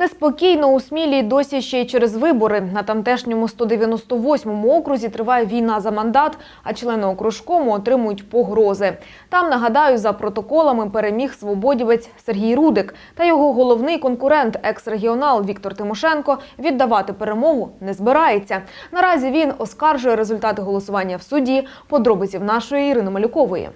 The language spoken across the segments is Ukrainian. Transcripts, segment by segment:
Неспокійно у Смілі досі ще й через вибори. На тамтешньому 198-му окрузі триває війна за мандат, а члени окружкому отримують погрози. Там, нагадаю, за протоколами переміг свободівець Сергій Рудик та його головний конкурент, екс-регіонал Віктор Тимошенко, віддавати перемогу не збирається. Наразі він оскаржує результати голосування в суді. Подробиці в нашої Ірини Малюкової.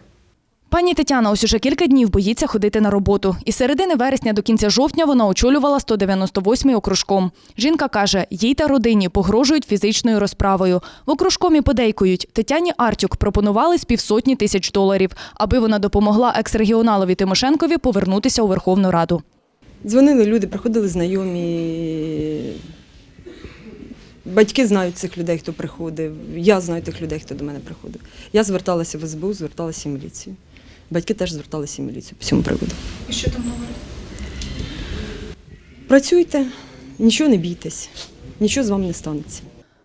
Пані Тетяна ось уже кілька днів боїться ходити на роботу. Із середини вересня до кінця жовтня вона очолювала 198-й окружком. Жінка каже, їй та родині погрожують фізичною розправою. В окружкомі подейкують. Тетяні Артюк пропонували з півсотні тисяч доларів, аби вона допомогла екс-регіоналові Тимошенкові повернутися у Верховну Раду. Дзвонили люди, приходили знайомі. Батьки знають цих людей, хто приходив. Я знаю тих людей, хто до мене приходив. Я зверталася в СБУ, зверталася в міліцію. Батьки теж зверталися в міліцію по цьому приводу. І що там говорять? Працюйте, нічого не бійтесь, нічого з вами не станеться.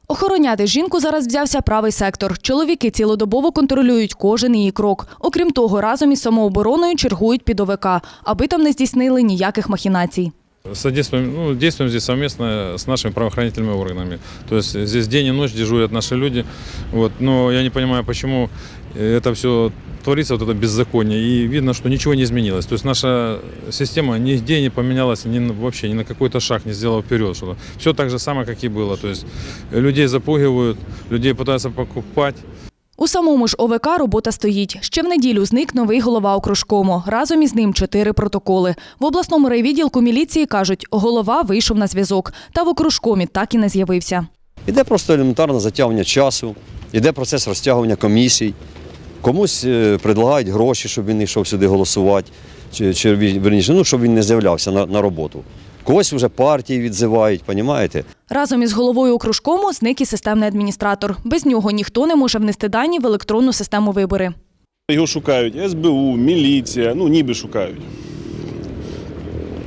Охороняти жінку зараз взявся правий сектор. Чоловіки цілодобово контролюють кожен її крок. Окрім того, разом із самообороною чергують під ОВК, аби там не здійснили ніяких махінацій. Содействуем, ну, действуем здесь совместно с нашими правоохранительными органами. То есть здесь день и ночь дежурят наши люди. Вот. Но я не понимаю, почему это все творится, вот это беззаконие. И видно, что ничего не изменилось. То есть наша система нигде не поменялась, ни, на- вообще ни на какой-то шаг не сделала вперед. Что все так же самое, как и было. То есть людей запугивают, людей пытаются покупать. У самому ж ОВК робота стоїть. Ще в неділю зник новий голова окружкому. Разом із ним чотири протоколи. В обласному райвідділку міліції кажуть, голова вийшов на зв'язок. Та в окружкомі так і не з'явився. Іде просто елементарне затягування часу, іде процес розтягування комісій. Комусь е, предлагають гроші, щоб він йшов сюди голосувати, чи, чи верніше, ну, щоб він не з'являвся на, на роботу. Когось вже партії відзивають, понімаєте? Разом із головою окружкому зник і системний адміністратор. Без нього ніхто не може внести дані в електронну систему вибори. Його шукають СБУ, міліція, ну ніби шукають.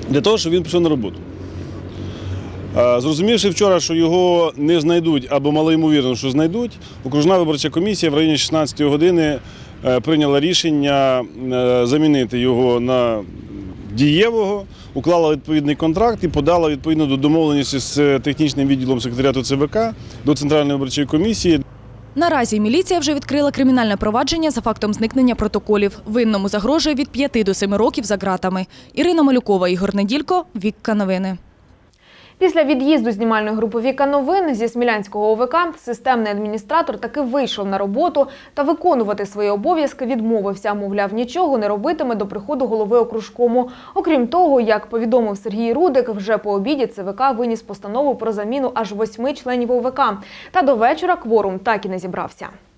Для того, щоб він пішов на роботу. Зрозумівши вчора, що його не знайдуть або малоймовірно, що знайдуть, окружна виборча комісія в районі 16 години е, прийняла рішення е, замінити його на дієвого, уклала відповідний контракт і подала відповідно до домовленості з технічним відділом секретаріату ЦВК до Центральної виборчої комісії Наразі міліція вже відкрила кримінальне провадження за фактом зникнення протоколів. Винному загрожує від 5 до 7 років за ґратами. Ірина Малюкова, Ігор Неділько, Вікка Новини. Після від'їзду знімальної групи Віка новин зі Смілянського ОВК системний адміністратор таки вийшов на роботу та виконувати свої обов'язки відмовився. Мовляв, нічого не робитиме до приходу голови окружкому. Окрім того, як повідомив Сергій Рудик, вже по обіді ЦВК виніс постанову про заміну аж восьми членів ОВК. Та до вечора кворум так і не зібрався.